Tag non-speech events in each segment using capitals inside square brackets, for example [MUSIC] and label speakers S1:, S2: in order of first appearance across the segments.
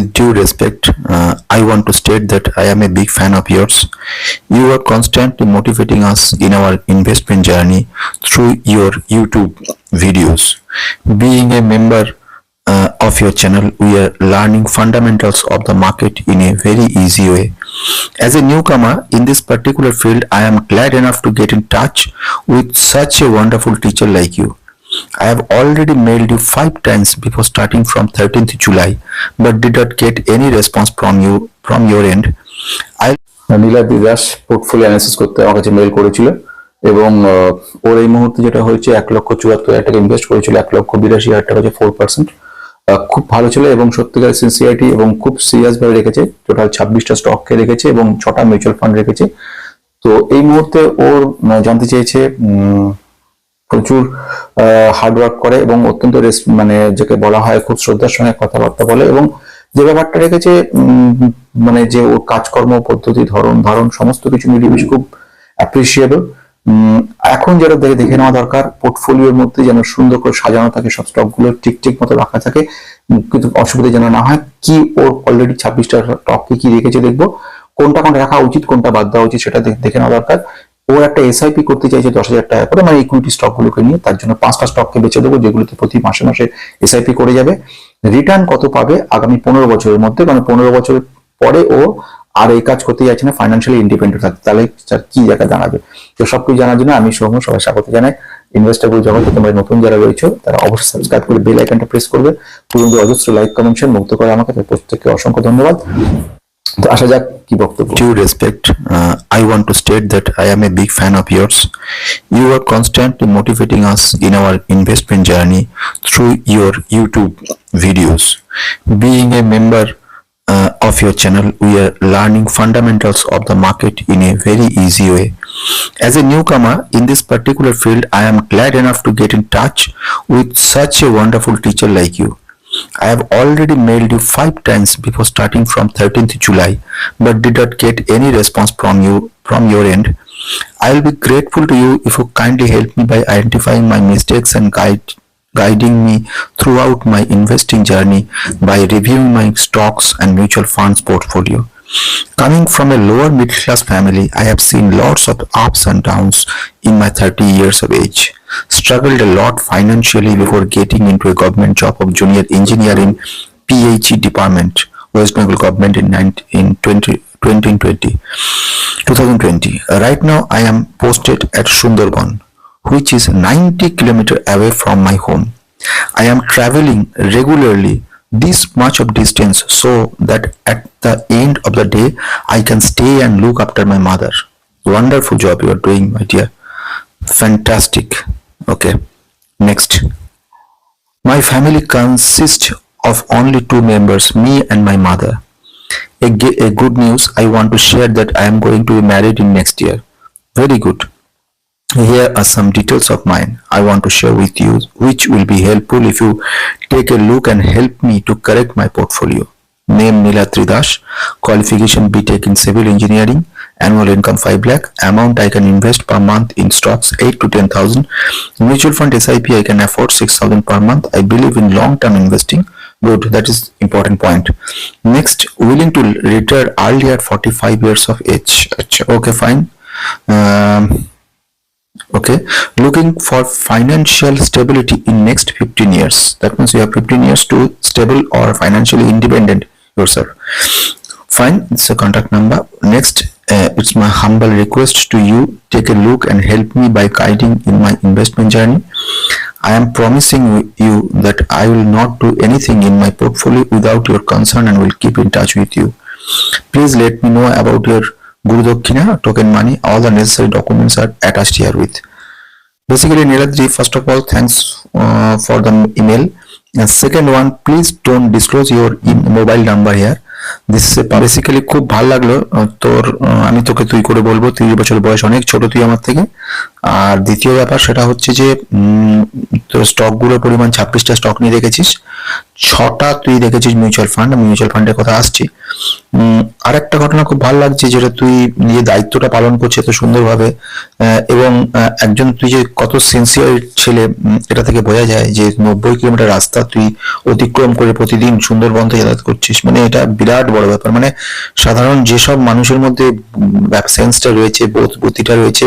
S1: with due respect, uh, I want to state that I am a big fan of yours. You are constantly motivating us in our investment journey through your YouTube videos. Being a member uh, of your channel, we are learning fundamentals of the market in a very easy way. As a newcomer in this particular field, I am glad enough to get in touch with such a wonderful teacher like you. I have already mailed you five times before starting from 13th July, but did not get any response from you from your end. I
S2: Niladri Das portfolio analysis করতে আমার কাছে mail করেছিল এবং ওর এই মুহূর্তে যেটা হয়েছে এক লক্ষ চুয়াত্তর হাজার টাকা ইনভেস্ট করেছিল এক লক্ষ বিরাশি হাজার টাকা হচ্ছে ফোর পার্সেন্ট খুব ভালো ছিল এবং সত্যিকার সিনসিয়ারিটি এবং খুব সিরিয়াস ভাবে রেখেছে টোটাল ছাব্বিশটা স্টককে রেখেছে এবং ছটা মিউচুয়াল ফান্ড রেখেছে তো এই মুহূর্তে ওর জানতে চেয়েছে প্রচুর হার্ডওয়ার্ক করে এবং অত্যন্ত মানে যাকে বলা হয় খুব শ্রদ্ধার সঙ্গে কথাবার্তা বলে এবং যে ব্যাপারটা রেখেছে মানে যে ওর কাজকর্ম, পদ্ধতি, ধরন, ধারণ, সমস্ত কিছু মিলিয়ে খুব অ্যাপ্রিসিয়েবল এখন যেটা দেখে দেখে নেওয়া দরকার পোর্টফোলিওর মধ্যে যেন সুন্দর করে সাজানো থাকে, সব স্টকগুলো ঠিক ঠিক মতো রাখা থাকে কিন্তু অসুবিধা যেন না হয়, কি ওর অলরেডি ছাব্বিশটা স্টককে কি রেখেছে দেখব, কোনটা কোনটা রাখা উচিত, কোনটা বাদ দেওয়া উচিত সেটা দেখে নেওয়া দরকার। ও একটা এসআইপি করতে চাইছে দশ হাজার টাকা করে মানে ইকুইটি স্টক গুলোকে নিয়ে, তার জন্য পাঁচটা স্টককে বেছে দেবো, যেগুলোতে প্রতি মাসে মাসে এসআইপি করে যাবে। রিটার্ন কত পাবে আগামী পনেরো বছরের মধ্যে? কারণ পনেরো বছর পরে ও আর এই কাজ করতে যাচ্ছে না ফাইন্যান্সিয়ালি ইন্ডিপেন্ডেন্ট থাকতে। তাহলে কি জায়গা দাঁড়াবে তো সবকিছু জানার জন্য আমি সৌম্য সবাই স্বাগত জানাই। ইনভেস্টাবল জগতে তোমরা নতুন যারা রয়েছে, তারা অবশ্যই সাবস্ক্রাইব করে বেল আইকনটা প্রেস করবে। পুরো অজস্র লাইক কমেন্ট মুক্ত করে আমাকে। প্রত্যেককে অসংখ্য ধন্যবাদ। তো আসা যাক কি বক্তব্য
S1: due respect, uh, I want to state that I am a big fan of yours. You are constantly motivating us in our investment journey through your YouTube videos. Being a member uh, of your channel, we are learning fundamentals of the market in a very easy way. As a newcomer in this particular field, I am glad enough to get in touch with such a wonderful teacher like you. I have already mailed you five times before starting from 13th July, but did not get any response from you from your end. I will be grateful to you if you kindly help me by identifying my mistakes and guide guiding me throughout my investing journey by reviewing my stocks and mutual funds portfolio. Coming from a lower middle class family, I have seen lots of ups and downs in my 30 years of age. Struggled a lot financially before getting into a government job of junior engineer in PHE department, West Bengal government in, 19, in 20, 2020. 2020. Right now I am posted at Sundarban, which is 90 kilometer away from my home. I am traveling regularly this much of distance so that at the end of the day I can stay and look after my mother. Wonderful job you are doing, my dear. Fantastic. Okay. Next. My family consists of only two members, me and my mother. A, a good news, I want to share that I am going to be married in next year. Very good. Here are some details of mine I want to share with you, which will be helpful if you take a look and help me to correct my portfolio. Name Nila Tridash, qualification BTech in civil engineering, annual income 5 lakh, amount I can invest per month in stocks 8 to 10,000, mutual fund SIP I can afford 6,000 per month. I believe in long term investing. Good, that is important point. Next, willing to retire early at 45 years of age. Okay, fine. Um, okay. Looking for financial stability in next 15 years. That means you have 15 years to stable or financially independent yourself. Fine. It's a contact number. Next uh, it's my humble request to you take a look and help me by guiding in my investment journey. I am promising you that i will not do anything in my portfolio without your concern and will keep in touch with you. Please let me know about your guru Dakshina token money all the necessary documents are attached here with basically Niladri first of all thanks uh, for the email and second one please don't disclose your e- mobile number here is basically খুব ভালো লাগল তোর আমি তোকে তুই করে বলব তিরিশ বছর বয়স অনেক ছোট তুই আমার থেকে আর দ্বিতীয় ব্যাপার সেটা হচ্ছে যে তোর স্টকগুলোর পরিমাণ ছাব্বিশটা স্টক নিয়ে রেখেছিস ছটা তুই রেখেছিস মিউচুয়াল ফান্ড মিউচুয়াল ফান্ডের কথা আসছি। আর একটা ঘটনা খুব ভালো লাগছে যেটা তুই নিজের দায়িত্বটা পালন করছে তো সুন্দরভাবে এবং একজন তুই যে কত সিনসিয়ার ছেলে এটা থেকে বোঝা যায় যে নব্বই কিলোমিটার রাস্তা তুই অতিক্রম করে প্রতিদিন সুন্দরবন থেকে যাতায়াত করছিস। মানে এটা বিরাট বড় ব্যাপার। মানে সাধারণ যেসব মানুষের মধ্যে সেন্সটা রয়েছে, বোধ, বুদ্ধিটা রয়েছে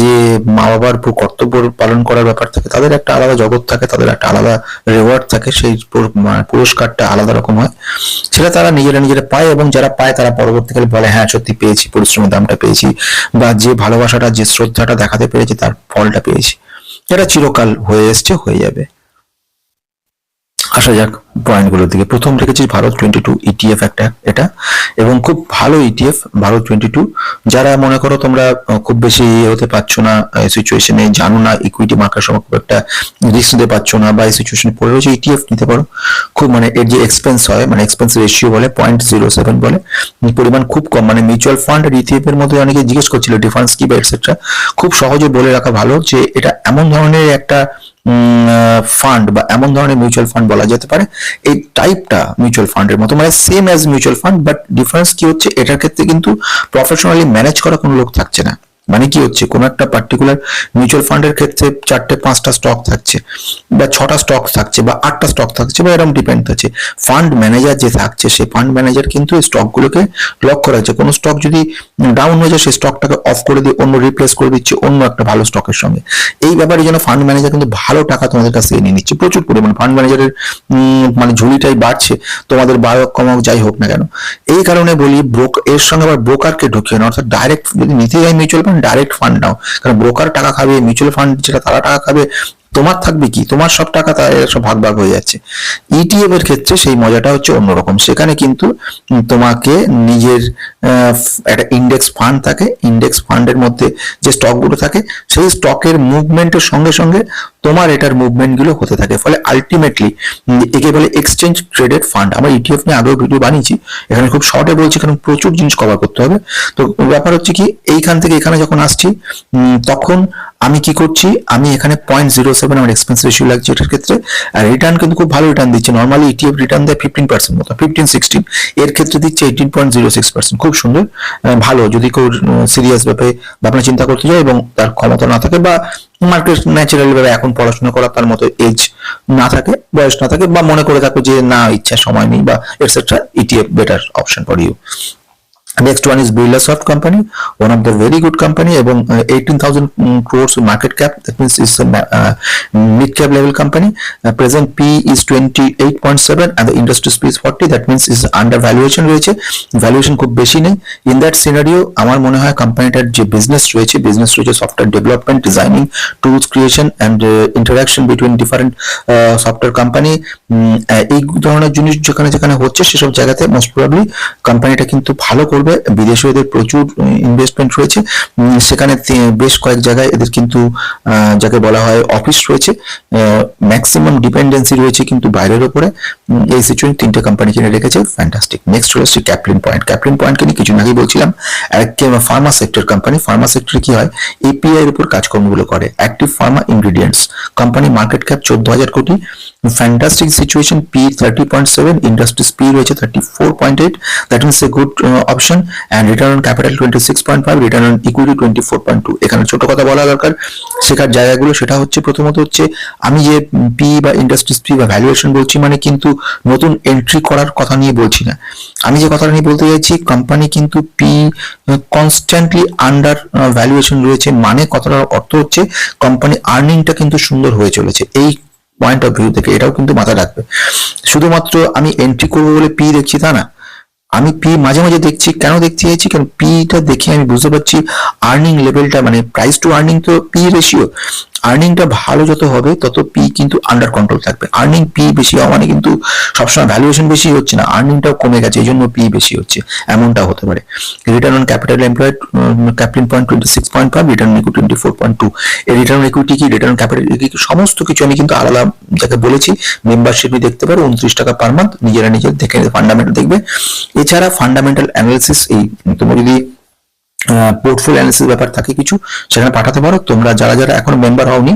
S1: যে মা বাবার কর্তব্য পালন করার ব্যাপার থাকে, তাদের একটা আলাদা জগৎ থাকে, তাদের একটা আলাদা রেওয়ার্ড থাকে, সেই পুরস্কারটা আলাদা রকম হয়। সেটা তারা নিজেরা নিজেরা পায় এবং যারা পায় তারা পরবর্তীকালে বলে হ্যাঁ সত্যি পেয়েছি, পরিশ্রমের দামটা পেয়েছি বা যে ভালোবাসাটা, যে শ্রদ্ধাটা দেখাতে পেরেছি তার ফলটা পেয়েছি। এটা চিরকাল হয়ে এসছে, হয়ে যাবে। আসা যাক। পয়েন্টগুলোর দিকে। প্রথম রেখেছি ভারত টোয়েন্টি টু ইটিএফ একটা, এটা। এবং খুব ভালো ইটিএফ ভারত টোয়েন্টি টু। যারা মনে করো তোমরা খুব বেশি ইয়ে হতে পারছ না সিচুয়েশনে জানো না ইকুইটি মার্কেট সময় খুব একটা রিস্ক নিতে পারছ না বা এই সিচুয়েশনে পড়ে রয়েছে ইটিএফ নিতে পারো। খুব মানে এর যে এক্সপেন্স হয় মানে এক্সপেন্স রেশিও বলে পয়েন্ট জিরো সেভেন বলে পরিমাণ খুব কম। মানে মিউচুয়াল ফান্ড আর ইটিএফ এর মধ্যে অনেকে জিজ্ঞেস করছিল ডিফারেন্স কি বা এটসেট্রা খুব সহজে বলে রাখা ভালো যে এটা এমন ধরনের একটা ফান্ড বা এমন ধরনের মিউচুয়াল ফান্ড বলা যেতে পারে এই টাইপটা মিউচুয়াল ফান্ডের মতো মানে same as mutual fund but difference কি হচ্ছে? এটার ক্ষেত্রে কিন্তু প্রফেশনালি ম্যানেজ করা কোনো লোক থাকছে না। মানে কি হচ্ছে? কোন একটা পার্টিকুলার মিউচুয়াল ফান্ডের ক্ষেত্রে চারটে, পাঁচটা স্টক থাকছে বা ছটা স্টক থাকছে বা আটটা স্টক থাকছে বা এরকম ডিপেন্ড থাকছে। ফান্ড ম্যানেজার যে থাকছে, সেই ফান্ড ম্যানেজার কিন্তু এই স্টকগুলোকে লক করা হচ্ছে কোনো স্টক যদি ডাউন হয়ে যায়, সেই স্টকটাকে অফ করে দিয়ে অন্য রিপ্লেস করে দিচ্ছে অন্য একটা ভালো স্টকের সঙ্গে। এই ব্যাপারে যেন ফান্ড ম্যানেজার কিন্তু ভালো টাকা তোমাদের কাছে নিয়ে নিচ্ছে। প্রচুর পরিমাণ ফান্ড ম্যানেজারের মানে ঝুলিটাই বাড়ছে। তোমাদের বাড়ক কমাও যাই হোক না কেন। এই কারণে বলি ব্রোক এর সঙ্গে আবার ব্রোকারকে ঢুকিয়ে না অর্থাৎ ডাইরেক্ট যদি নিতে যাই মিউচুয়াল ফান্ড ডাইরেক্ট ফান্ড নাও। কারণ ব্রোকার টাকা খাবে মিউচুয়াল ফান্ড যেটা তারা টাকা খাবে, তোমার থাকবে কি? তোমার সব টাকা তার সব ভাগ ভাগ হয়ে যাচ্ছে। ইটিএফ এর ক্ষেত্রে সেই মজাটা হচ্ছে অন্যরকম। সেখানে কিন্তু তোমাকে নিজের একটা ইন্ডেক্স ফান্ড থাকে ইন্ডেক্স ফান্ডের মধ্যে যে স্টকগুলো থাকে, সেই স্টকের মুভমেন্টের সঙ্গে সঙ্গে তোমার এটার মুভমেন্টগুলো হতে থাকে। ফলে আলটিমেটলি একে বলে এক্সচেঞ্জ ট্রেডেড ফান্ড আমরা ইটিএফ নিয়ে আগেও ভিডিও বানিয়েছি, এখানে খুব শর্টে বলছি, কারণ প্রচুর জিনিস কভার করতে হবে। তো ব্যাপার হচ্ছে কি, এইখান থেকে এখানে যখন আসছি তখন আমি কি করছি, আমি এখানে পয়েন্ট জিরো সেভেন আমার এক্সপেন্স রেশিও লাগছে এটার ক্ষেত্রে, আর রিটার্ন কিন্তু খুব ভালো রিটার্ন দিচ্ছে। নর্মালি ইটিএফ রিটার্ন দেয় ফিফটিন পার্সেন্ট মতো ফিফটিন সিক্সটিন এর ক্ষেত্রে দিচ্ছে eighteen point zero six percent খুব সুন্দর ভালো। যদি কেউ সিরিয়াস ব্যাপারে আপনার চিন্তা করতে যায় এবং তার ক্ষমতা না থাকে বা মার্কেট ন্যাচারালি ভাবে এখন পড়াশোনা করা তার মতো এজ না থাকে, বয়স না থাকে বা মনে করে থাকো যে না, ইচ্ছা, সময় নেই বা etcetera ETF better option for you next one is Birlasoft company one of the very good company এবং eighteen thousand crores market cap that means is mid cap level company present P is twenty eight point seven and industry spitz forty that means is under valuation রয়েছে। Valuation খুব বেশি নেই। In that scenario আমার মনে হয় কোম্পানিটার যে business রয়েছে business রয়েছে software development designing tools creation and interaction between different software company এই ধরনের জিনিস যেখানে যেখানে হচ্ছে সেসব জায়গাতে মোস্ট প্রবাবলি কোম্পানিটা কিন্তু ভালো করবে। বিদেশে এদের প্রচুর ইনভেস্টমেন্ট রয়েছে। সেখানে বেশ কয়েক জায়গায় এদের কিন্তু যাকে বলা হয় অফিস রয়েছে। ম্যাক্সিমাম ডিপেন্ডেন্সি রয়েছে কিন্তু বাইরের উম, এই সিচুয়েশন তিনটে কোম্পানি কিনে রেখেছে। ফ্যান্টাস্টিক নেক্সট হচ্ছে ক্যাপলিন পয়েন্ট ক্যাপলিন পয়েন্টকে নিয়ে কিছুদিন আগেই বলছিলাম ফার্মা সেক্টর কোম্পানি ফার্মা সেক্টরে কি হয়? এপিআই এর উপর কাজকর্মগুলো করে। Active pharma ingredients company market cap চোদ্দ হাজার কোটি। Fantastic thirty point seven industries P রয়েছে thirty four point eight that means a good option and return on capital twenty six point five return on equity twenty four point two এখানে ছোট কথা বলা দরকার। শেখার জায়গাগুলো, সেটা হচ্ছে প্রথমত হচ্ছে, আমি যে পি বা ইন্ডাস্ট্রিজ পি বা ভ্যালুয়েশন বলছি মানে কিন্তু নতুন এন্ট্রি করার কথা নিয়ে বলছি না। আমি যে কথাটা নিয়ে বলতে চাইছি কোম্পানি কিন্তু পি কনস্ট্যান্টলি আন্ডার ভ্যালুয়েশন রয়েছে মানে কথাটার অর্থ হচ্ছে কোম্পানি আর্নিংটা কিন্তু সুন্দর হয়ে চলেছে। এই পয়েন্ট অফ ভিউ থেকে এটাও কিন্তু মাথায় রাখবে। শুধুমাত্র আমি এন্ট্রি করব বলে পি দেখছি, তা না। আমি পি মাঝে মাঝে দেখছি, কেন দেখতে চাইছি? কারণ পিটা দেখে আমি বুঝতে পারছি আর্নিং লেভেলটা মানে প্রাইস টু আর্নিং তো পি রেশিও আর্নিংটা ভালো যত হবে, তত পি কিন্তু আন্ডার কন্ট্রোল থাকবে। আর্নিং পি বেশি হওয়া মানে কিন্তু সবসময় ভ্যালুয়েশন বেশি হচ্ছে না আর্নিংটাও কমে গেছে, এই জন্য পি বেশি হচ্ছে, এমনটা হতে পারে। Return on capital employed capital point twenty six point five return equity twenty four point two এই রিটার্ন ইকুইটি কি রিটার্ন ক্যাপিটাল সমস্ত কিছু আমি কিন্তু আলাদা যাকে বলেছি মেম্বারশিপই দেখতে পারো, উনত্রিশ টাকা পার মান্থ নিজেরা নিজের দেখে ফান্ডামেন্টাল দেখবে। এছাড়া ফান্ডামেন্টাল অ্যানালিসিস এই তোমরা যদি পোর্টফোলিও অ্যানালিসিস ব্যাপার থাকে কিছু, সেখানে পাঠাতে পারো। তোমরা যারা যারা এখন মেম্বার হওনি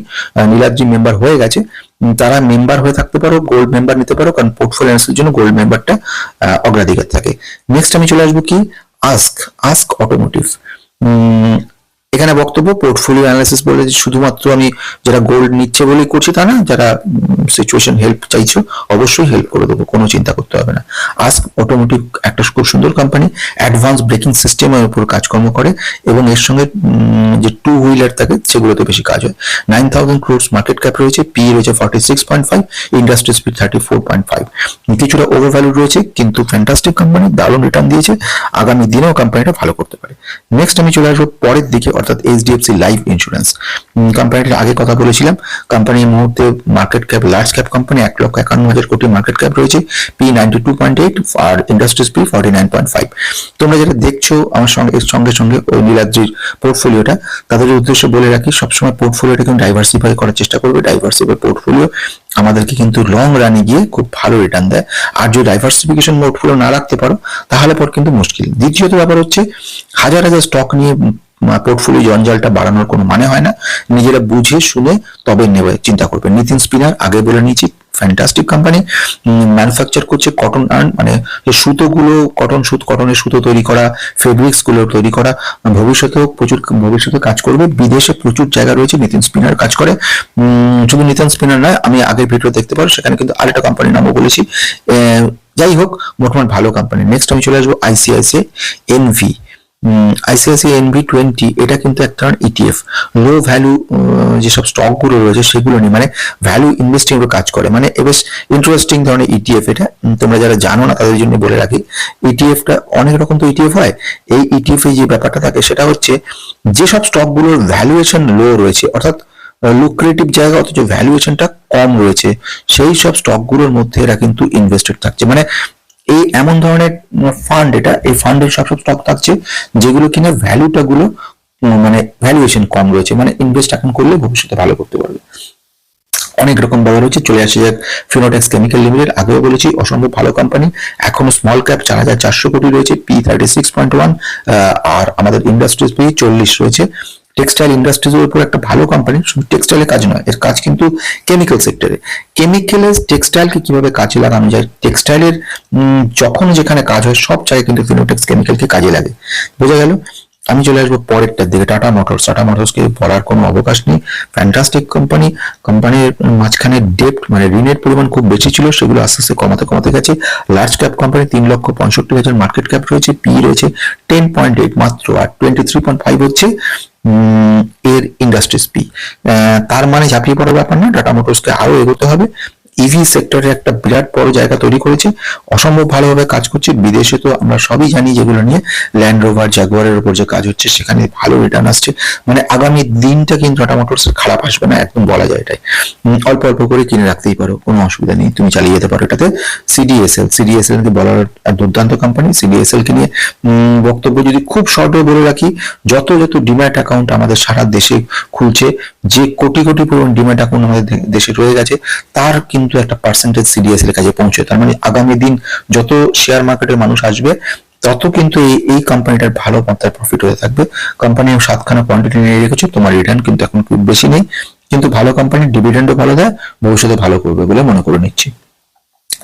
S1: নীলাদ্রি মেম্বার হয়ে গেছে তারা মেম্বার হয়ে থাকতে পারো গোল্ড মেম্বার নিতে পারো, কারণ পোর্টফোলিও অ্যানালিসিসের জন্য গোল্ড মেম্বারটা অগ্রাধিকার থাকে। নেক্সট আমি চলে আসব কি? আস্ক আস্ক অটোমোটিভ এখানে বক্তব্য পোর্টফোলিও অ্যানালাইসিস বলে যে শুধুমাত্র আমি যারা গোল্ড নিচ্ছে বলেই করছি তা না, যারা সিচুয়েশন হেল্প চাইছো, অবশ্যই হেল্প করে দেবো, কোনো চিন্তা করতে হবে না। আস্ক অটোমোটিভ একটা খুব সুন্দর কোম্পানি অ্যাডভান্স ব্রেকিং সিস্টেমের উপর কাজকর্ম করে এবং এর সঙ্গে যে টু হুইলার থাকে, সেগুলোতে বেশি কাজ হয়। Nine thousand crores market cap রয়েছে পি রয়েছে forty six point five industry speed thirty four point five কিছুটা ওভার ভ্যালু রয়েছে, কিন্তু ফ্যান্টাস্টিক কোম্পানি দারুণ রিটার্ন দিয়েছে। আগামী দিনেও কোম্পানিটা ভালো করতে পারে। নেক্সট আমি চলে আসব, পরের দিকে অর্থাৎ এইচডিএফসি লাইফ ইন্স্যুরেন্স কোম্পানিটির আগে কথা বলেছিলাম। কোম্পানি এই মুহূর্তে market cap large cap company এক লক্ষ একান্ন হাজার কোটি মার্কেট ক্যাপ রয়েছে। P ninety two point eight আর industries P forty nine point five তোমরা যেটা দেখছ আমার সঙ্গে, এর সঙ্গে সঙ্গে ওই নীলাদ্রির পোর্টফোলিওটা তাদের উদ্দেশ্যে বলে রাখি, সবসময় পোর্টফোলিওটা কিন্তু ডাইভার্সিফাই করার চেষ্টা করবে। ডাইভার্সিফাই পোর্টফোলিও আমাদেরকে কিন্তু লং রানে গিয়ে খুব ভালো রিটার্ন দেয়। আর যদি ডাইভার্সিফিকেশন পোর্টফোলিও না রাখতে পারো, তাহলে পর কিন্তু মুশকিল। দ্বিতীয়ত ব্যাপার হচ্ছে, হাজার হাজার স্টক নিয়ে পোর্টফোলিও জঞ্জালটা বাড়ানোর কোনো মানে হয় না। নিজেরা বুঝে, শুনে, তবে নেবে, চিন্তা করবে নিতিন স্পিনার, আগে বলে নিয়েছি ফ্যান্টাস্টিক কোম্পানি ম্যানুফ্যাকচার করছে কটন আর্ন মানে সুতোগুলো কটন সুত কটনের সুতো তৈরি করা ফেব্রিক্সগুলো তৈরি করা, ভবিষ্যতেও প্রচুর, ভবিষ্যতে কাজ করবে, বিদেশে প্রচুর জায়গা রয়েছে, নিতিন স্পিনার কাজ করে। শুধু নিতিন স্পিনার নয়, আমি আগের ভিডিও দেখতে পারো, সেখানে কিন্তু আরেকটা কোম্পানির নামও বলেছি। যাই হোক মোটামুটি ভালো কোম্পানি নেক্সট আমি চলে আসব ICICI NV ICICI NV twenty এটা কিন্তু এক ধরনের ইটিএফ লো ভ্যালু যেসব স্টকগুলো রয়েছে সেগুলো নিয়ে মানে ভ্যালু ইনভেস্টিং কাজ করে। মানে বেশ ইন্টারেস্টিং ধরনের ইটিএফ এটা। তোমরা যারা জানো না, তাদের জন্য বলে রাখি ইটিএফটা অনেক রকম তো ইটিএফ হয়। এই ইটিএফ এ যে ব্যাপারটা থাকে, সেটা হচ্ছে যেসব স্টকগুলোর ভ্যালুয়েশন লো রয়েছে, অর্থাৎ লুক্রেটিভ জায়গা অথচ ভ্যালুয়েশনটা কম রয়েছে, সেই সব স্টকগুলোর মধ্যে এরা কিন্তু ইনভেস্টেড থাকছে। মানে এই এমন ধরনের ফান্ড এটা, এই ফান্ডের সব স্টক থাকছে, যেগুলো কিনা ভ্যালুটা গুলো মানে ভ্যালুয়েশন কম রয়েছে মানে ইনভেস্ট এখন করলে ভবিষ্যতে ভালো করতে পারবে। অনেক রকম ব্যাপার হচ্ছে, চলে আসে যাক ফিনোটেক্স কেমিক্যাল লিমিটেড আগেও বলেছি, অসম্ভব ভালো কোম্পানি এখনও স্মল ক্যাপ চার হাজার চারশো কোটি রয়েছে P thirty six point one আর আমাদের ইন্ডাস্ট্রিজ পি চল্লিশ রয়েছে। টেক্সটাইল ইন্ডাস্ট্রিজের উপর একটা ভালো কোম্পানি শুধু টেক্সটাইলে কাজ নয়, এর কাজ কিন্তু কেমিক্যাল সেক্টরে কেমিক্যালের টেক্সটাইলকে কীভাবে কাজে লাগানো যায়? টেক্সটাইলের যখন যেখানে কাজ হয়, সব জায়গায় কিন্তু ফিনোটেক্স কেমিক্যালকে কাজে লাগে। বোঝা গেল? আমি চলে আসব পরেরটার দিকে। টাটা মোটরস টাটা মোটরসকে বলার কোনো অবকাশ নেই। ফ্যান্টাস্টিক কোম্পানি কোম্পানির মাঝখানে ডেপ্ট মানে ঋণের পরিমাণ খুব বেশি ছিল, সেগুলো আস্তে আস্তে কমাতে কমাতে গেছে। লার্জ ক্যাপ কোম্পানি তিন লক্ষ পঁয়ষট্টি হাজার মার্কেট ক্যাপ রয়েছে পি রয়েছে টেন পয়েন্ট এইট মাত্র, আর টোয়েন্টি থ্রি পয়েন্ট ফাইভ হচ্ছে এর ইন্ডাস্ট্রিজ পি তার মানে ঝাঁপিয়ে পড়ার ব্যাপার না টাটা মোটরসকে আরও এগোতে হবে। ইভি সেক্টরে একটা বিরাট বড় জায়গা তৈরি করেছে। অসম্ভব ভালোভাবে কাজ করছে। বিদেশে তো আমরা সবই জানি যেগুলো নিয়ে ল্যান্ড রোভার জাগুয়ারের উপর যে কাজ হচ্ছে, সেখানে ভালো রিটার্ন আসছে। মানে আগামী দিনটা কিন্তু টাটা মোটরস খারাপ আসবে না, একদম বলা যায় এটাই। অল্প অল্প করে কিনে রাখতেই পারো, কোনো অসুবিধা নেই, তুমি চালিয়ে যেতে পারো। এটাতে সিডিএসএল সিডিএসএল কে বলার দুর্দান্ত কোম্পানি সিডিএসএল কে নিয়ে বক্তব্য যদি খুব শর্টে বলে রাখি, যত যত ডিম্যাট অ্যাকাউন্ট আমাদের সারা দেশে খুলছে, যে কোটি কোটি পরিমাণ ডিম্যাট অ্যাকাউন্ট আমাদের দেশে রয়ে গেছে, তার কিন্তু একটা পার্সেন্টেজ সিডিএসএল এর কাছে পৌঁছে তার মানে আগামী দিন যত শেয়ার মার্কেটের মানুষ আসবে, তত কিন্তু এই এই কোম্পানিটার ভালো মাত্রায় প্রফিট হয়ে থাকবে। কোম্পানি সাতখানা কোয়ান্টিটি নিয়ে রেখেছে, তোমার রিটার্ন কিন্তু এখন খুব বেশি নেই। কিন্তু ভালো কোম্পানি ডিভিডেন্ডও ভালো দেয়, ভবিষ্যতে ভালো করবে বলে মনে করে নিচ্ছি।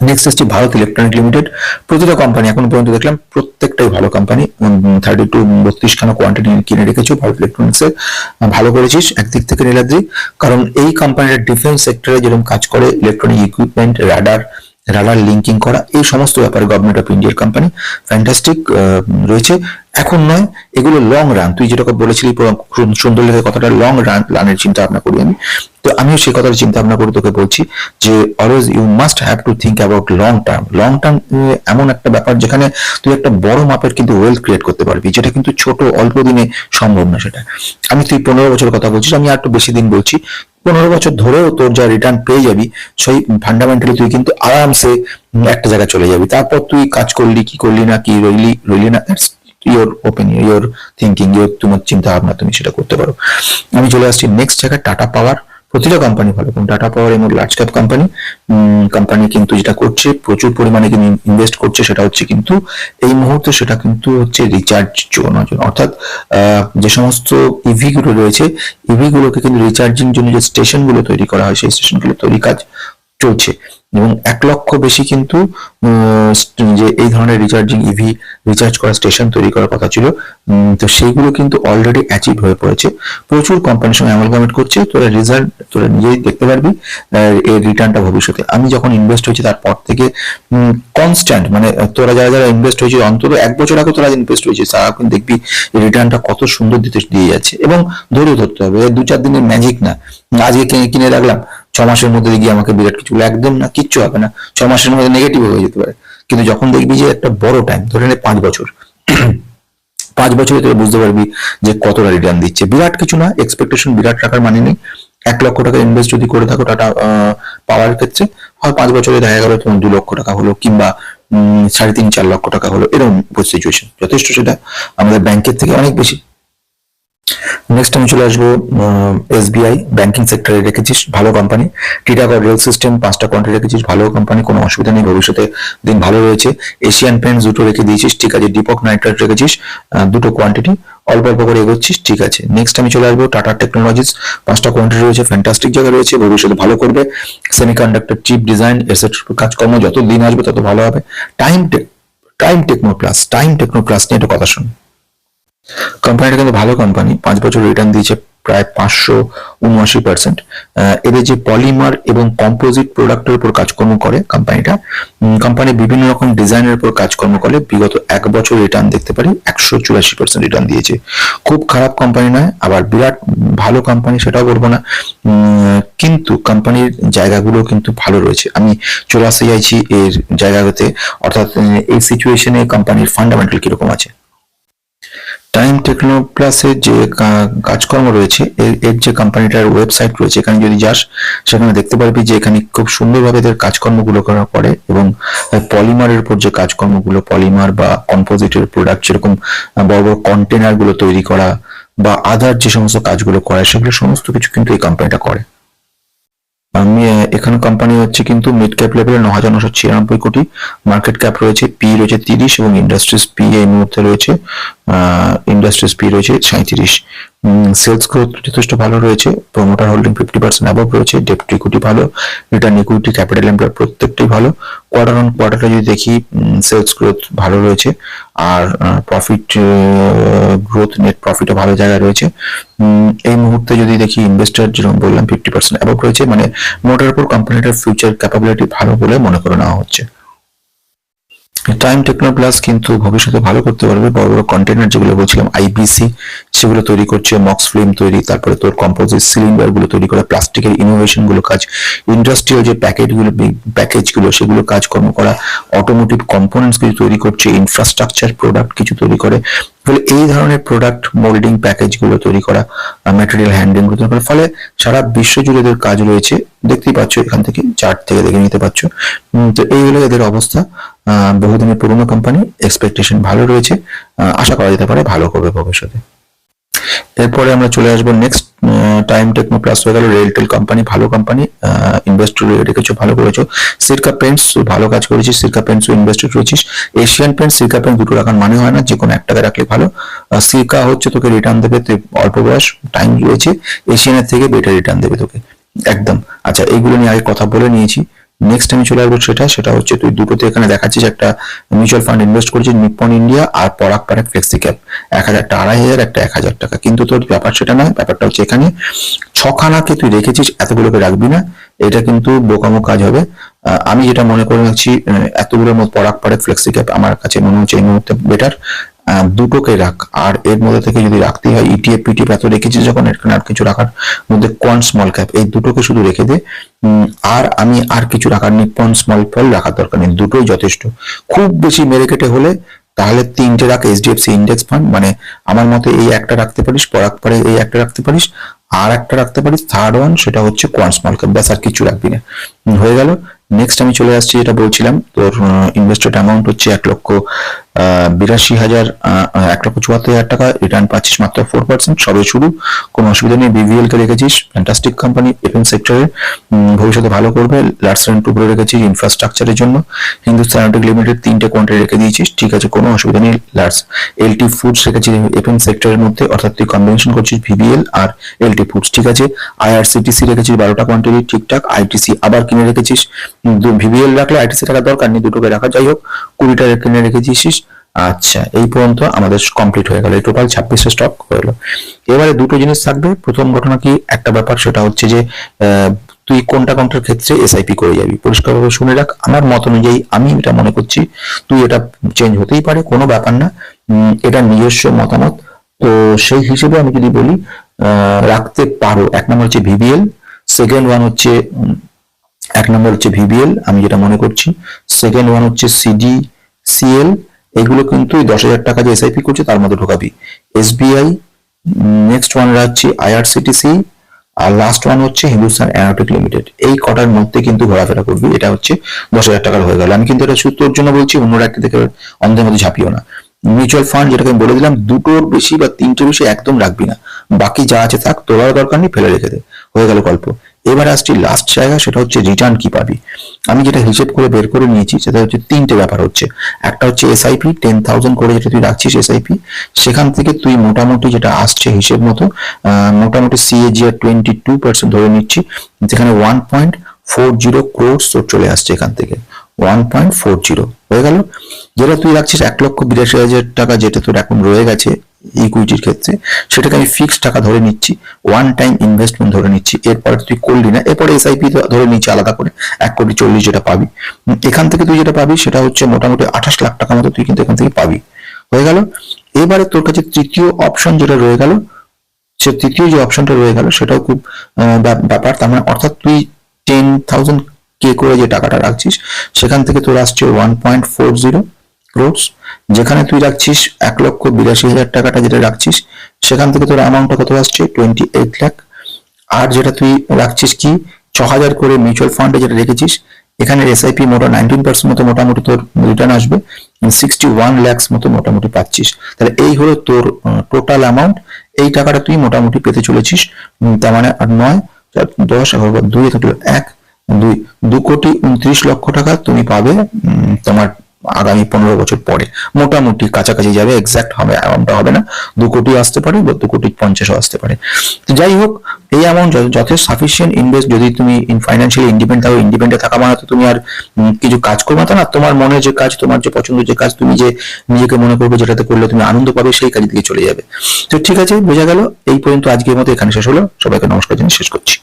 S1: নেক্সট হচ্ছে ভারত ইলেকট্রনিক লিমিটেড প্রতিটা কোম্পানি এখন পর্যন্ত দেখলাম প্রত্যেকটাই ভালো কোম্পানি থার্টি টু বত্রিশ খানা কোয়ান্টিটি কিনে রেখেছো ভারত ইলেকট্রনিক্সে ভালো করেছিস, একদিক থেকে নীলাদ্রি। কারণ এই কোম্পানিটা ডিফেন্স সেক্টরে যেরকম কাজ করে electronic equipment radar radar linking করা, এই সমস্ত ব্যাপারে গভর্নমেন্ট অফ ইন্ডিয়ার কোম্পানি ফ্যান্টাস্টিক রয়েছে। এখন নয়, এগুলো লং রান তুই যেটা বলেছিলি সুন্দর লেগে কথাটা লং রান রানের চিন্তা ভাবনা করি আমি। তো আমিও সেই কথার চিন্তা ভাবনা করে তোকে বলছি যে always you must have to think about long term long term এমন একটা ব্যাপার যেখানে তুই একটা বড় মাপের কিন্তু ওয়েলথ ক্রিয়েট করতে পারবি, যেটা কিন্তু ছোট, অল্প দিনে সম্ভব না সেটা। আমি তুই পনেরো বছরের কথা বলছিস, আমি আর একটু বেশি দিন বলছি। পনেরো বছর ধরেও তোর যা রিটার্ন পেয়ে যাবি, সেই ফান্ডামেন্টালি তুই কিন্তু আরামসে একটা জায়গায় চলে যাবি। তারপর তুই কাজ করলি, কি করলি না, কি রইলি রইলি না your opinion your thinking your তোমার চিন্তা ভাবনা তুমি সেটা করতে পারো। আমি চলে আসছি নেক্সট জায়গায় টাটা পাওয়ার প্রতিটা কোম্পানি ভালো এবং টাটা পাওয়ার এমন লার্জ ক্যাপ কোম্পানি কোম্পানি কিন্তু যেটা করছে, প্রচুর পরিমাণে কিন্তু ইনভেস্ট করছে, সেটা হচ্ছে কিন্তু এই মুহূর্তে সেটা কিন্তু হচ্ছে রিচার্জ জন্য অর্থাৎ যে সমস্ত ইভি গুলো রয়েছে ইভি গুলোকে কিন্তু রিচার্জিং জন্য যে স্টেশনগুলো তৈরি করা হয়, সেই স্টেশনগুলো তৈরি কাজ চলছে। এবং এক লক্ষ বেশি কিন্তু যে এই ধরনের রিচার্জিং ইভি রিচার্জ করা স্টেশন তৈরি করার কথা ছিল। তো সেইগুলো কিন্তু অলরেডি অ্যাচিভ হয়ে পড়েছে। প্রচুর কোম্পানির সঙ্গে অ্যামালগামেট করছে। তোরা রেজাল্ট তোরা নিজেই দেখতে পারবি এর রিটার্নটা ভবিষ্যতে। আমি যখন ইনভেস্ট হয়েছি তারপর থেকে কনস্ট্যান্ট মানে তোরা যারা যারা ইনভেস্ট হয়েছে অন্তত এক বছর আগে তোরা ইনভেস্ট হয়েছে তারা কিন্তু দেখবি রিটার্নটা কত সুন্দর দিতে, দিয়ে যাচ্ছে। এবং ধৈর্য ধরতে হবে দু চার দিনের ম্যাজিক না। আজকে কিনে রাখলাম মাসের মধ্যে গিয়ে আমাকে বিরাট কিছু। একদম না, কিচ্ছু হবে না ছ মাসের মধ্যে নেগেটিভ হয়ে যেতে পারে। কিন্তু যখন দেখবি যে একটা বড় টাইম ধরে নে পাঁচ বছর, [CLEARS THROAT] পাঁচ বছরে তুই বুঝতে পারবি যে কতটা রিটার্ন দিচ্ছে। বিরাট কিছু না এক্সপেকটেশন বিরাট টাকার মানে নেই। এক লক্ষ টাকা ইনভেস্ট যদি করে থাকো টাটা পাওয়ার ক্ষেত্রে, হয় পাঁচ বছরে দেখা গেল তোমার দু লক্ষ টাকা হলো, কিংবা সাড়ে তিন, চার লক্ষ টাকা হলো, এরকম সিচুয়েশন যথেষ্ট সেটা আমাদের ব্যাংকের থেকে অনেক বেশি। নেক্সট আমি চলে আসব এসবিআই ব্যাংকিং সেক্টরে রেখেছিস, ভালো কোম্পানি টিটাগড় রেল সিস্টেম পাঁচটা কোয়ান্টি রেখেছিস, ভালো কোম্পানি কোনো অসুবিধা নেই, ভবিষ্যতে দিন ভালো রয়েছে। এশিয়ান পেন্টস দুটো রেখে দিয়েছিস, ঠিক আছে দীপক নাইট্রেট রেখেছিস দুটো কোয়ান্টিটি অল্প অল্প করে এগোচ্ছিস, ঠিক আছে। নেক্সট আমি চলে আসব টাটা টেকনোলজিস পাঁচটা কোয়ান্টিটি রয়েছে ফ্যান্টাস্টিক জায়গা রয়েছে, ভবিষ্যতে ভালো করবে। সেমিকন্ডাক্টর চিপ ডিজাইন এসেট্রা কাজকর্ম যত দিন আসবে, তত ভালো হবে। Time time techno plus time techno plus নিয়ে একটা কথা শুন। কোম্পানিটা কিন্তু ভালো কোম্পানি পাঁচ বছর রিটার্ন দিয়েছে প্রায় পাঁচশো উনআশি পার্সেন্ট এদের যে পলিমার এবং কম্পোজিট প্রোডাক্টের উপর কাজকর্ম করে কোম্পানিটা কোম্পানি বিভিন্ন রকম ডিজাইনের উপর কাজকর্ম করে, বিগত এক বছর রিটার্ন দেখতে পারি, একশো চুরাশি পার্সেন্ট রিটার্ন দিয়েছে। খুব খারাপ কোম্পানি নয়, আবার বিরাট ভালো কোম্পানি সেটাও বলব না। কিন্তু কোম্পানির জায়গাগুলো কিন্তু ভালো রয়েছে। আমি চলে আসতে চাইছি এর জায়গাতে, অর্থাৎ এই সিচুয়েশনে কোম্পানির ফান্ডামেন্টাল কীরকম আছে? টাইম টেকনো প্লাসের যে কাজকর্ম রয়েছে, এর যে কোম্পানিটার ওয়েবসাইট রয়েছে, এখানে যদি যাস, সেখানে দেখতে পারবি যে এখানে খুব সুন্দরভাবে এদের কাজকর্মগুলো করা করে এবং পলিমারের উপর যে কাজকর্মগুলো পলিমার বা কম্পোজিটের প্রোডাক্ট যেরকম বড় বড় কন্টেনারগুলো তৈরি করা বা আদার যে সমস্ত কাজগুলো করে, সেগুলো সমস্ত কিছু কিন্তু এই কোম্পানিটা করে। আমি এখানে কোম্পানি হচ্ছে কিন্তু মিড ক্যাপ লেভেলে ন হাজার নশো ছিয়ানব্বই কোটি মার্কেট ক্যাপ রয়েছে পি রয়েছে তিরিশ এবং ইন্ডাস্ট্রিজ পি এই মুহূর্তে রয়েছে ইন্ডাস্ট্রিজ পি রয়েছে সাঁত্রিশ সেলস গ্রোথ যথেষ্ট ভালো রয়েছে promoter holding fifty percent above রয়েছে ডেপ্ট ইকুইটি ভালো রিটার্ন ইকুইটি ক্যাপিটাল এমপ্লয় প্রত্যেকটাই ভালো। কোয়ার্টার অন কোয়ার্টারে যদি দেখি সেলস গ্রোথ ভালো রয়েছে, আর প্রফিট গ্রোথ নেট প্রফিটও ভালো জায়গায় রয়েছে। এই মুহূর্তে যদি দেখি ইনভেস্টার যেরকম বললাম ফিফটি পার্সেন্ট অ্যাবভ রয়েছে মানে মোটার উপর কোম্পানিটার ফিউচার ক্যাপাবিলিটি ভালো বলে মনে করে নেওয়া হচ্ছে। টাইম টেকনো প্লাস কিন্তু ভবিষ্যতে ভালো করতে পারবে। বড় বড় কন্টেনার যেগুলো বলছিলাম আইবিসি সেগুলো তৈরি করছে মক্স ফিল্ম তৈরি, তারপরে তোর কম্পোজিট সিলিন্ডারগুলো তৈরি করে প্লাস্টিকের ইনোভেশনগুলো কাজ ইন্ডাস্ট্রিয়াল যে প্যাকেটগুলো প্যাকেজগুলো, সেগুলো কাজকর্ম করা অটোমোটিভ কম্পোনেন্টস কিছু তৈরি করছে ইনফ্রাস্ট্রাকচার প্রোডাক্ট কিছু তৈরি করে ফলে এই ধরনের প্রোডাক্ট মোল্ডিং প্যাকেজগুলো তৈরি করা ম্যাটেরিয়াল হ্যান্ডলিং তৈরি করা। ফলে সারা বিশ্ব জুড়ে এদের কাজ রয়েছে, দেখতেই পাচ্ছ এখান থেকে চার্ট থেকে দেখে নিতে পারছ। তো এই হলো এদের অবস্থা। বহুদিনের পুরোনো কোম্পানি এক্সপেকটেশন ভালো রয়েছে আশা করা যেতে পারে ভালো করবে ভবিষ্যতে। এরপরে আমরা চলে আসব নেক্সট টাইম টেকনো প্লাস হয়ে গেল রেলটেল কোম্পানি ভালো কোম্পানি ইনভেস্টর রেখেছো, ভালো করেছ। সিরকা পেন্টস ভালো কাজ করেছিস সিরকা পেন্টস ইনভেস্টর রয়েছিস। এশিয়ান পেন্টস সিরকা পেন্ট দুটো রাখার মানে হয় না যে কোনো এক টাকা রাখলে ভালো। সিরকা হচ্ছে তোকে রিটার্ন দেবে তুই অল্প বয়স টাইম রয়েছে এশিয়ানের থেকে বেটার রিটার্ন দেবে তোকে, একদম। আচ্ছা এইগুলো নিয়ে আগে কথা বলে নিয়েছি। নেক্সট আমি চলে আসব সেটা সেটা হচ্ছে তুই দুটোতে এখানে দেখাচ্ছিস একটা মিউচুয়াল ফান্ড ইনভেস্ট করেছিস নিপ্পন ইন্ডিয়া আর পরাগ পারাক ফ্লেক্সি ক্যাপ এক হাজারটা আড়াই হাজার, একটা এক হাজার টাকা। কিন্তু তোর ব্যাপার সেটা নয়, ব্যাপারটা হচ্ছে এখানে ছখানাকে তুই রেখেছিস, এতগুলোকে রাখবি না, এটা কিন্তু বোকামো কাজ হবে। আমি যেটা মনে করে রাখছি এতগুলোর মধ্যে পরাগ পারাক ফ্লেক্সি ক্যাপ আমার কাছে মনে হচ্ছে এই মুহূর্তে বেটার দুটোকে রাখ। আর এর মধ্যে থেকে যদি রাখতে হয় E ইটিএফ পিটিএফ এত রেখেছিস যখন এখানে আর কিছু রাখার মধ্যে কোয়ান স্মল ক্যাপ এই দুটোকে শুধু রেখে দে। আর আমি আর কিছু রাখার নিপ্পন স্মল ফল রাখার দরকার নেই, দুটোই যথেষ্ট। খুব বেশি মেরে কেটে হলে তাহলে তিনটে রাখ এইচডিএফসি ইন্ডেক্স ফান্ড মানে আমার মতে এই একটা রাখতে পারিস পরাক পরে এই একটা রাখতে পারিস, আর একটা রাখতে পারিস থার্ড ওয়ান সেটা হচ্ছে কোয়ান স্মল ক্যাপ ব্যাস আর কিছু রাখবি না। হয়ে গেল। নেক্সট আমি চলে আসছি, যেটা বলছিলাম, তোর ইনভেস্টেড অ্যামাউন্ট হচ্ছে এক লক্ষ বিরাশি হাজার এক লক্ষ চুয়াত্তর হাজার টাকা রিটার্ন পাচ্ছিস মাত্র ফোর পার্সেন্ট সবে শুরু। কোনো অসুবিধা নেই বিভিএল কে রেখেছিস ফ্যান্টাস্টিক কোম্পানি এফএম সেক্টরে ভবিষ্যতে ভালো করবে লার্সেন টুকরো রেখেছিস ইনফ্রাস্ট্রাকচারের জন্য। হিন্দুস্তান লিমিটেড তিনটে কোয়ান্টে রেখে দিয়েছিস, ঠিক আছে, কোনো অসুবিধা নেই লার্স এলটি ফুডস রেখেছিস এফএম সেক্টরের মধ্যে, অর্থাৎ তুই কম্বিনেশন করছিস ভিভিএল আর এলটি ফুডস ঠিক আছে? আইআরসিটিসি রেখেছিস, বারোটা কোয়ান্টিটি ঠিকঠাক। আইটিসি আবার কিনে রেখেছিস ভিভিএল রাখলে আইটিসি টাকা দরকার নেই, দুটোকে রাখা, যাই হোক, কুড়িটা কিনে রেখেছিস আচ্ছা এই পর্যন্ত আমাদের কমপ্লিট হয়ে গেল। টোটাল ছাব্বিশটা স্টক হলো এবারে দুটো জিনিস থাকবে। প্রথম ঘটনা কি? একটা ব্যাপার, সেটা হচ্ছে যে তুই কোনটা কোনটার ক্ষেত্রে এসআইপি করে যাবি? পরিষ্কারভাবে শুনে রাখ। আমার মত অনুযায়ী আমি এটা মনে করছি, তুই এটা চেঞ্জ হতেই পারে, কোনো ব্যাপার না। এটা নিজস্ব মতামত। তো সেই হিসেবে আমি যদি বলি রাখতে পারো। এক নম্বর হচ্ছে ভিভিএল সেকেন্ড ওয়ান হচ্ছে এক নম্বর হচ্ছে ভিবিএল আমি যেটা মনে করছি। সেকেন্ড ওয়ান হচ্ছে সিডি সিএল এগুলো কিন্তু এই দশ হাজার টাকা যে এসআইপি করছে তার মধ্যে ঢোকাবি। এসবিআই নেক্সট ওয়ান রাখছি আইআরসিটিসি আর লাস্ট ওয়ান হচ্ছে হিন্দুস্তান অ্যারোটিক লিমিটেড এই কটার মধ্যে কিন্তু ঘোরাফেরা করবি, এটা হচ্ছে দশ হাজার টাকার হয়ে গেল। আমি কিন্তু এটা শুধু তোর জন্য বলছি অন্যরা একটা থেকে অন্ধের মধ্যে ঝাঁপিও না। মিউচুয়াল ফান্ড যেটাকে আমি বলে দিলাম দুটোর বেশি বা তিনটের বেশি একদম রাখবি না। বাকি যা আছে থাক, তোলার দরকার নেই, ফেলে রেখে দে। হয়ে গেল গল্প। এবার আসছি লাস্ট জায়গা, সেটা হচ্ছে রিটার্ন কি পাবি? আমি যেটা হিসেব করে বের করে নিয়েছি, সেটা হচ্ছে তিনটে ব্যাপার হচ্ছে। একটা হচ্ছে এসআইপি টেন থাউজেন্ড করে যেটা তুই রাখছিস এসআইপি সেখান থেকে তুই মোটামুটি যেটা আসছে হিসেব মতো মোটামুটি সিএজিআর টোয়েন্টি টু পার্সেন্ট ধরে নিচ্ছি, যেখানে one point four zero crores তোর চলে আসছে এখান থেকে। ওয়ান পয়েন্ট ফোর জিরো হয়ে গেল? যেটা তুই রাখছিস এক লক্ষ বিরাশি হাজার টাকা, যেটা তোর এখন রয়ে গেছে ইকুইটির ক্ষেত্রে, সেটাকে আমি ফিক্সড টাকা ধরে নিচ্ছি ওয়ান টাইম ইনভেস্টমেন্ট ধরে নিচ্ছি, এরপরে তুই করলি না, এরপরে এসআইপি ধরে নিচ্ছি আলাদা করে, এক কোটি চল্লিশ যেটা পাবি। এখান থেকে তুই যেটা পাবি, সেটা হচ্ছে মোটামুটি আঠাশ লাখ টাকা মতো তুই কিন্তু এখান থেকে পাবি। হয়ে গেল? এবারে তোর কাছে তৃতীয় অপশন যেটা রয়ে গেল, সে তৃতীয় যে অপশনটা রয়ে গেল, সেটাও খুব ব্যাপার, তার মানে অর্থাৎ তুই টেন থাউজেন্ড কে করে যে টাকাটা রাখছিস, সেখান থেকে তোর আসছে one point four zero crores যেখানে তুই রাখছিস এক লক্ষ বিরাশি হাজার টাকাটা যেটা রাখছিস, সেখান থেকে তোর অ্যামাউন্টটা কত আসছে? টোয়েন্টি এইট লাখ আর যেটা তুই রাখছিস কি? ছ হাজার করে মিউচুয়াল ফান্ডে যেটা রেখেছিস, এখানে এসআইপি মোটা নাইনটিন পার্সেন্ট মতো মোটামুটি তোর রিটার্ন আসবে সিক্সটি ওয়ান ল্যাক্স মতো মোটামুটি পাচ্ছিস। তাহলে এই হলো তোর টোটাল অ্যামাউন্ট এই টাকাটা তুই মোটামুটি পেতে চলেছিস তার মানে আর নয় দশ দুই এক, দুই, দু কোটি উনত্রিশ লক্ষ টাকা তুমি পাবে তোমার আগামী পনেরো বছর পরে। মোটামুটি কাছাকাছি যাবে এক্সাক্ট হবে অ্যামাউন্টটা হবে না। দু কোটি আসতে পারে বা দু কোটি পঞ্চাশও আসতে পারে। তো যাই হোক, এই অ্যামাউন্ট যথেষ্ট সাফিসিয়েন্ট ইনভেস্ট যদি তুমি ফাইন্যান্সিয়ালি ইন্ডিপেন্ডেন্ট থাকো ইন্ডিপেন্ডেন্ট থাকা মানে তো তুমি আর কিছু কাজ করবে না। তোমার মনে যে কাজ, তোমার যে পছন্দ যে কাজ, তুমি যে নিজেকে মনে করবে যেটাতে করলে তুমি আনন্দ পাবে, সেই কাজের দিকে চলে যাবে। তো ঠিক আছে, বোঝা গেল। এই পর্যন্ত আজকের মতো এখানে শেষ হলো। সবাইকে নমস্কার জানিয়ে শেষ করছি।